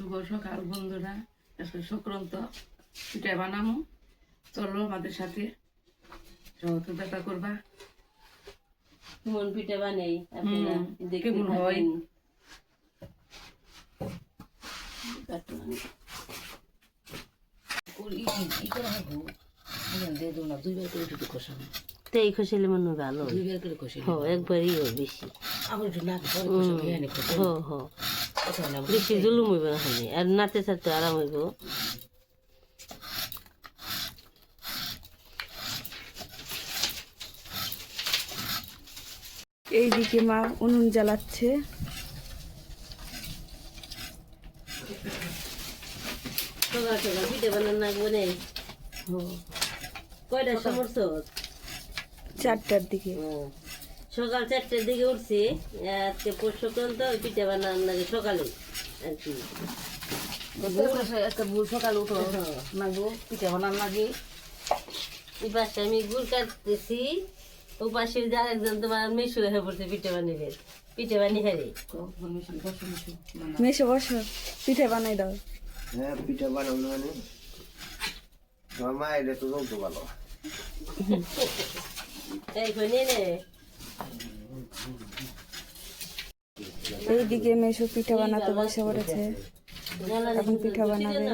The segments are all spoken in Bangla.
শুভ সকাল বন্ধুরা। সংক্রান্ত পিঠা বানামো চলো আমাদের সাথে সহযোগিতা করবা। মন পিঠা বানাই কেমন হয়? এই খসিলে মনে হয় ভালো হো একবারই হয় বেশি। হো হো বেশি জুলুম হইব না খালি আর নাতে সারতে আরাম হইব এইদিকে মা উনুন জ্বালাচ্ছে। চারটার দিকে। সকাল চারটের দিকে উঠছি আজকে পৌষ সংক্রান্ত ওই পিঠা বানান লাগে সকালে আর কি। একটা ভুল সকাল উঠো নাগো পিঠা বানান লাগে এই পাশে আমি গুড় কাটতেছি ও পাশে যে আরেকজন তোমার মেশু হয়ে পড়ছে পিঠে বানিয়ে পিঠে বানিয়ে হারে মেশো বসো পিঠে বানাই দাও। হ্যাঁ পিঠা বানানো মানে? তোমার মায়ের তো ভালো। এই করে নিয়ে নে এইদিকে মেশো পিঠা বানাতে বসে পড়েছে এখন পিঠা বানাবে।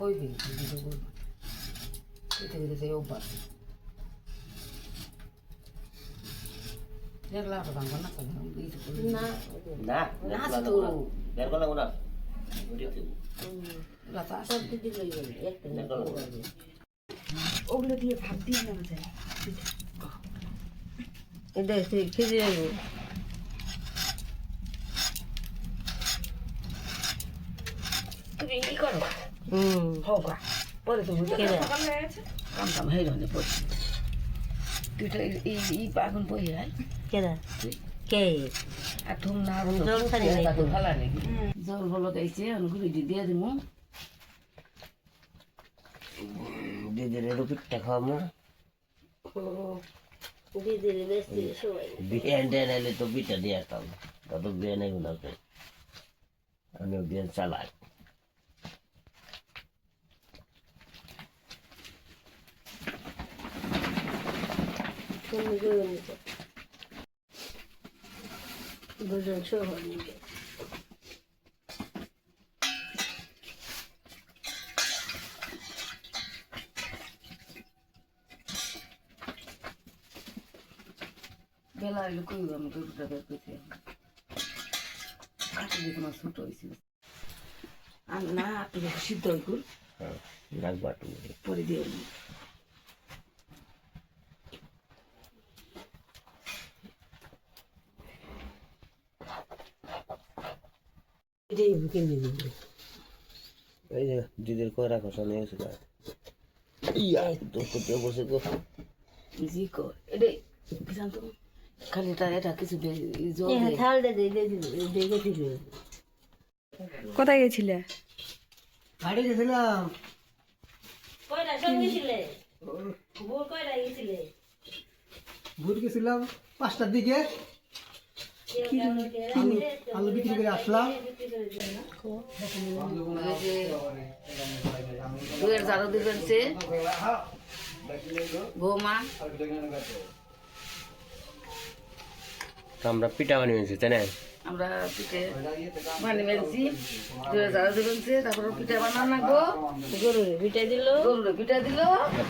কইবি পিঠে দিতে সেই অভ্যাস দেখলা তো ভাঙবো না তো এইটুকু না না না তো বের করলাম না লাতা সব দিদি লইবেন একটা না ওগুলো দিয়ে ভাত দিয়ে নেওয়া যায় এটা সেই খেতে যাব তুমি কি করো হুম হোক পরে তুমি কেনা কাম কাম হয়ে রহনে পড়ে তুই তো এই এই পাগুন পড়ে হয় কেনা কে? আর তুমি না জল খালি নাই। ভালো নাকি? জল ভালো গাইছে অনুগুলি দিয়ে দিব দিদির এরও পিঠটা খাওয়াবো দিদির বেশি সবাই টেন এলে তো পিঠা দিয়ে আসতাম তত বিরিয়ানি গুলো আমি বিরিয়ানি চালাই। গরু নিতে। দুজন শহর নিবে বেলা এলো কইব আমি গরুটা বের করতে? কাটি দিয়ে তোমার ছোট হয়েছিল আর না তুমি সিদ্ধ হয়ে গুল হ্যাঁ রাখবা তুমি পরে দিয়ে নিয়ে এই যে দিদির কয়রা খসা নিয়ে এসে ইয়া। তো করতে বসে গো জি কর। এটাই কি জানতো খালি এটা এটা কিছু দে- জল হ্যাঁ দে। থালটা দিয়ে দিয়ে দিবে দেখে কোথায় গেছিলে? বাড়ি গেছিলাম। কয়টা? সঙ্গে ছিলে ভোর কয়টা গেছিলে? ভোর গেছিলাম পাঁচটার দিকে। আলু বিক্রি করে আসলাম দুয়ের দিবেন সে। বৌমা। আমরা পিঠা বানিয়েছি তাই না? আমরা পিঠে বানি মেলছি দুয়ের ঝাড়ু দিবেন তারপর পিঠা বানানো লাগবো। গরু পিঠা দিল। গরুরে পিঠা দিল।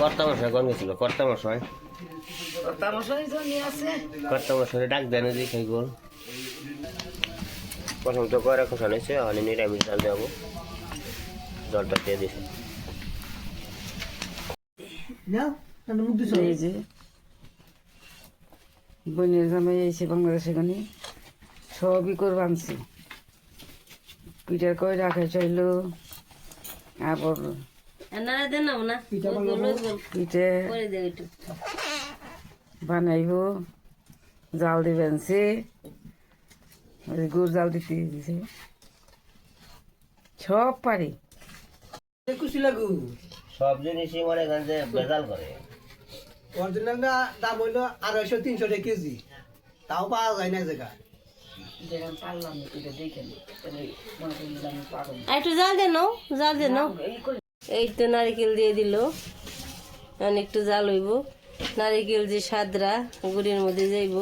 কর্তা মশাই কোন গেছিল? কর্তা মশাই তামসাই তো নিয়ে আসে কর্তা মশাই ডাক দেন যে খাই গোল। প্রথম তো কয়রা খসা নিয়েছে? আমি নিরামিষ ডাল দেবো। জলটা দিয়ে দিছে। না তাহলে মুখ দিছ এই যে বোনের জামাই এসে বাংলাদেশে গানি সবই করে আনছি। পিঠার কয় রাখে চাইলো তারপর না দেন না না পিঠে করে বানাইব জাল দিবেন সে গুড় জাল দিতে দিছে সব পারি। কুচি লাগু। সব জিনিসই মনে করেন যে বেজাল করে। অরিজিনাল দাম হইল আড়াইশো তিনশো টাকা কেজি। তাও পাওয়া যায় না জায়গা মনে একটু জাল দেন জাল দেন এই তো নারিকেল দিয়ে দিল। এখন একটু জাল হইব। নারিকেল যে সাদরা গুড়ির মধ্যে যাইব।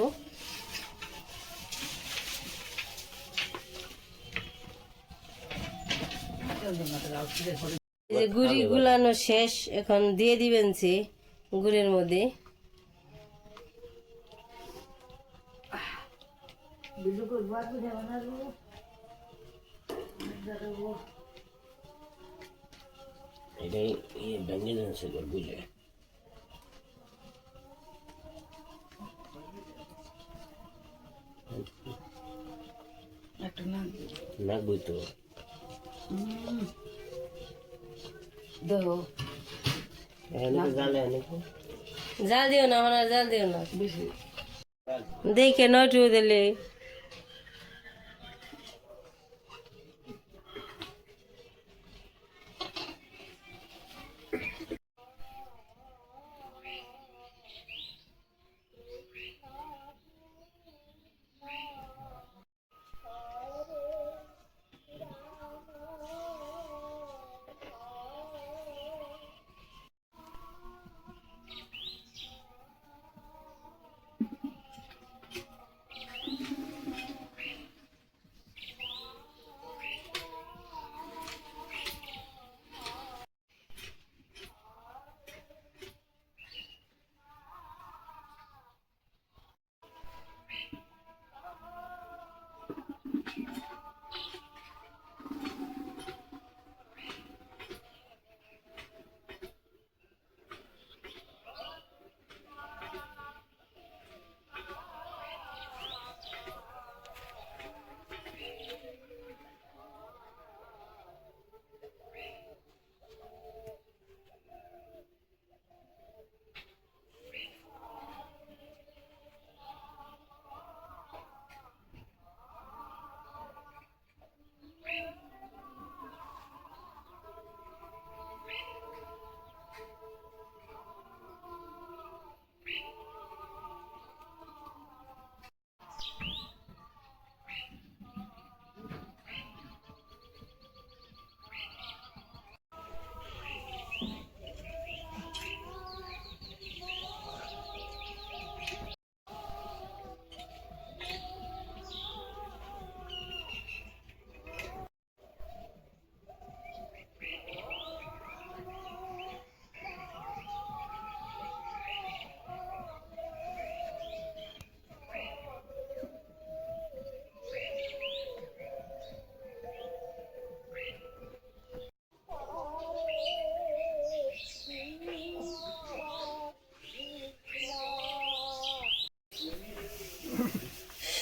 যে গুড়ি গুলানো শেষ এখন দিয়ে দিবেন সে গুড়ের মধ্যে। এটাই ইয়ে ভেঙে একটা না নাক বুঝতো দেখো জালে দিও না আমার জাল দিও না দেখে নয় দিলে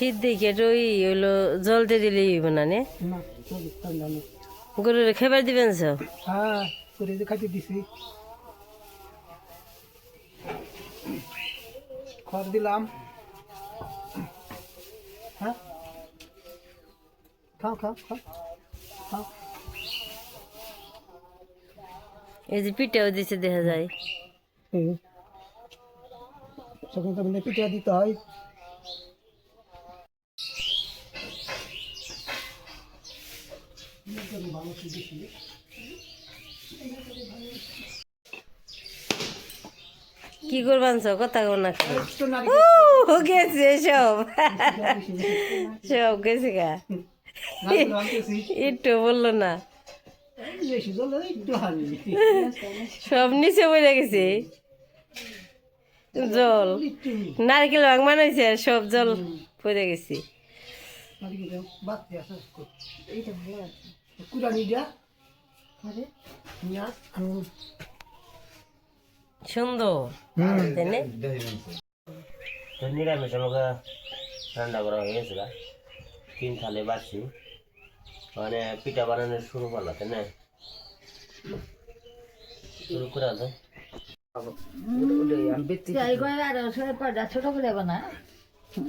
শীত দেখে ওই হলো জলতে হইব না নে? গরুর খেবার দিবেন সব হ্যাঁ করে যে খাইতে দিছি। খড় দিলাম। হ্যাঁ? খাও খাও খাও খাও। এই যে পিঠাও দিছে দেখা যায়। তো পিঠা দিতে হয় কি করবান সব কথা কর না ও গেছে সব। সব গেছে গা। একটু বলল না। সব নিচে পড়ে গেছে। জল। নারকেল ভাঙ মানাইছে আর সব জল পড়ে গেছে। এইটা ভালো আছে। সুন্দর। তো নিরামিষ আমাকে রান্না করা হয়ে গেছিল তিন থালে বাড়ছি মানে পিঠা বানানোর শুরু করল তাই না? শুরু করে আর ছোট করে বানা ছোট তারা আমরা ছোট তারা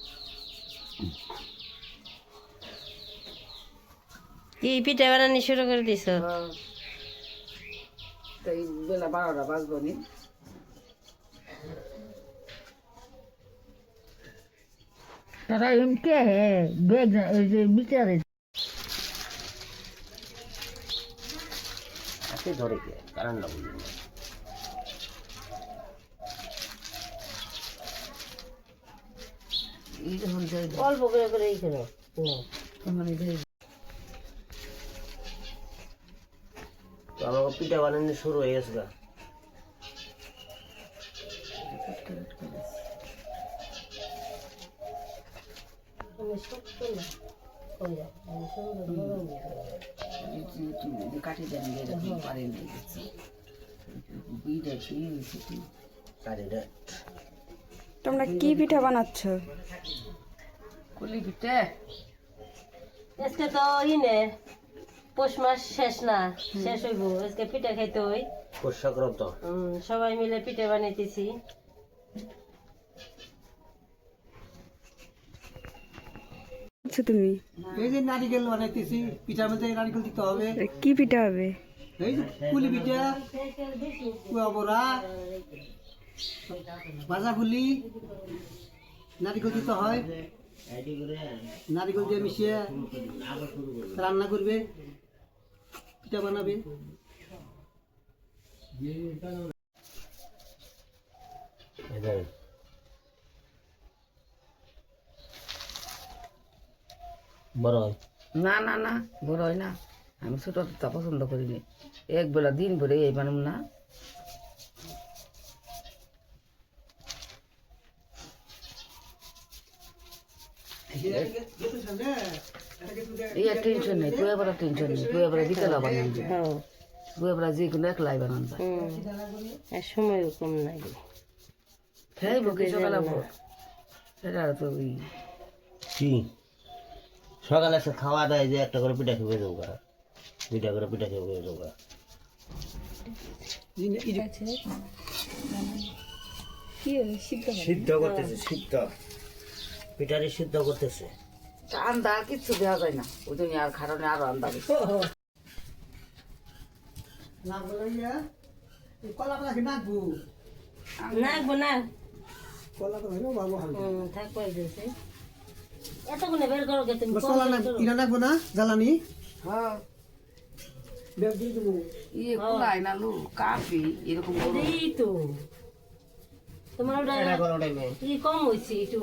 কি পিঠা বানানি শুরু করে দিছ? তাই বেলা বারোটা বাজবো নি। তারা এমকে এই বিচারে ধরে কে কারণ না বুঝলি না। এই যখন যাই অল্প করে করে এই যাই তো আমাকে পিঠা বানানো শুরু হয়ে গেছে গা। কাটি দেন পারে নাই বিটা কি হয়েছে কি কারিটা তোমরা কি পিঠা বানাচ্ছ? কলি পিঠে? আজকে তো ইনে পৌষ মাস শেষ না শেষ হইব। আজকে পিঠা খাইতে হই। পৌষ সংক্রান্ত। সবাই মিলে পিঠা বানাইতেছি। আচ্ছা তুমি? এই যে নারিকেল বানাইতেছি পিঠার মধ্যে নারিকেল দিতে হবে। কি পিঠা হবে? এই যে পুলি পিঠা কুয়া বড়া ভাজা ফুলি নারিকেল দিতে হয় নারিকেল দিয়ে মিশিয়ে রান্না করবে পিঠা বানাবে। বড় হয়। না না না বড় হয় না। আমি ছোট পছন্দ করিনি। এক বেলা দিন ভরে এই বানাম না। টেনশন নেই তুই এবার টেনশন নেই তুই এবার বিকেলা বানান যায় হ্যাঁ। তুই এবার যে কোনো একলাই বানান যায় আর সময় কম নাই। খাইব কি সকালে সেটা তো কি? সকালে সে খাওয়া দেয় যে একটা করে পিঠা খেয়ে দেবো পিঠা করে পিঠা খেয়ে দেবো সিদ্ধ করতেছে সিদ্ধ। পিঠারি সিদ্ধ করতেছে। আন্দা আর কিচ্ছু দেওয়া যায় না। ওই জন্য আর খারণে আরও আন্দা বেশি। নাকবো না এতক্ষণে বের করো কে তুমি কলা না নাকবো না? জ্বালানি? হ্যাঁ। ইয়ে কুলাই না লু কাপি এরকম এই তো। তোমার ওটা কম হয়েছে একটু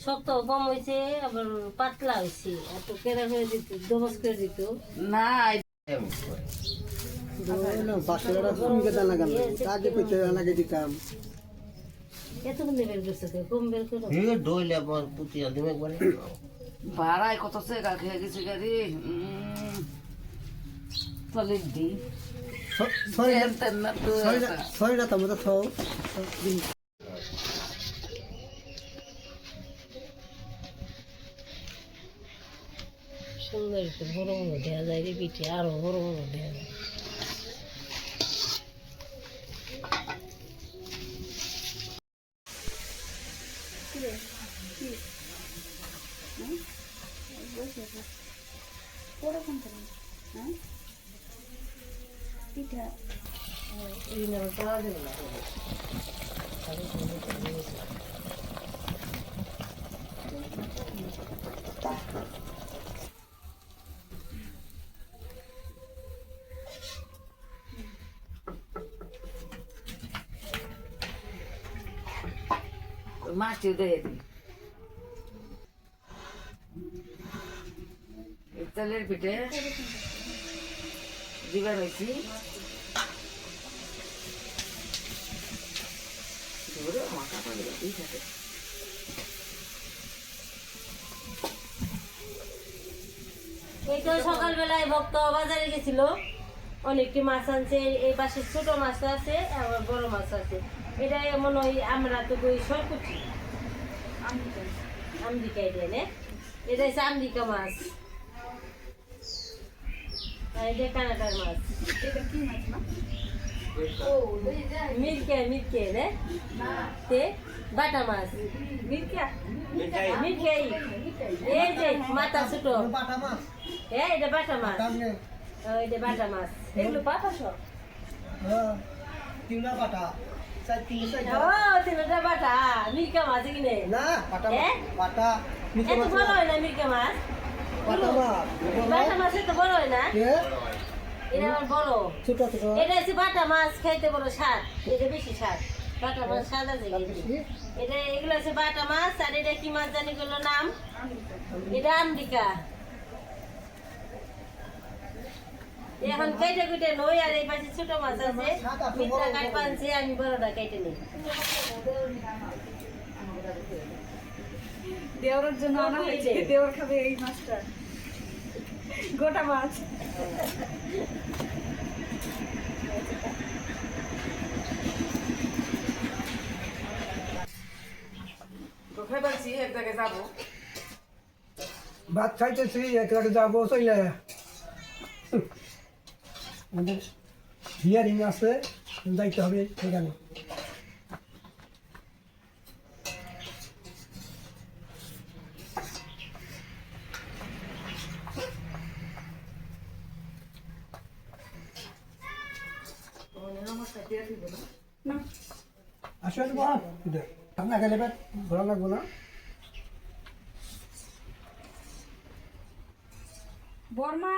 শক্ত কম হয়েছে আবার পাতলা হয়েছে এত কেরা করে দিত দবস করে দিত। না পাঁচশো টাকা সুমিকে দানা গেল আগে পেতে আনাকে দিতাম। এতক্ষণ বের তো সরি না তোমাদের সব সুন্দর একটু বড় বড় দেওয়া যায় রে? পিঠে আরও বড় বড় দেওয়া যায় এই যাবে না মাছটি দিয়ে দিই তেলের পিঠে দিবার হয়েছি মাথা এই তো সকালবেলায় ভক্ত বাজারে গেছিল। অনেকটি মাছ আনছে, এই পাশে ছোট মাছ আছে, আবার বড় মাছ আছে। এটা মনে হয় আমরা তো কই সরকুচি। আমেরিকা এটা নে? এটা হচ্ছে আমেরিকা মাছ। আর এটা কানাডার মাছ। মিরকে মিরকে নে? তে বাটা মাছ। মিরকা মিরকাই এই যে মাথা ছোট। বাটা মাছ। হ্যাঁ এটা বাটা মাছ। এটা বাটা মাছ। এগুলো বাটা সব? হ্যাঁ তিনটা বাটা। তিনটা বাটা মিরকা মাছ কিনে না বাটা বাটা এত বড় হয় না মিরকা মাছ? বাটা মাছ এত বড় হয় না? এটা বড়। ছোট ছোট। এটা হচ্ছে বাটা মাছ খাইতে বড় স্বাদ। এটা বেশি স্বাদ। বাটা মাছ স্বাদ আছে এটা এগুলো হচ্ছে বাটা মাছ আর এটা কি মাছ জানি গুলো নাম? এটা আমেরিকা এখন কেটে কুটে নই আর এই পাশে ছোট মাছ আছে। মিত্রা কাট পানছে আমি বড়টা কেটে নিই। দেওয়ার জন্য আনা হয়েছে। দেওয়ার খাবে এই মাছটা। গোটা মাছ। এক ভাত খাইতেছি একলাকে যাব চলে আমাদের হিয়ারিং আছে যাইতে হবে সেখানে আসলে বাপ ঠান্ডা খেলে ভালো লাগবো না। বর্মা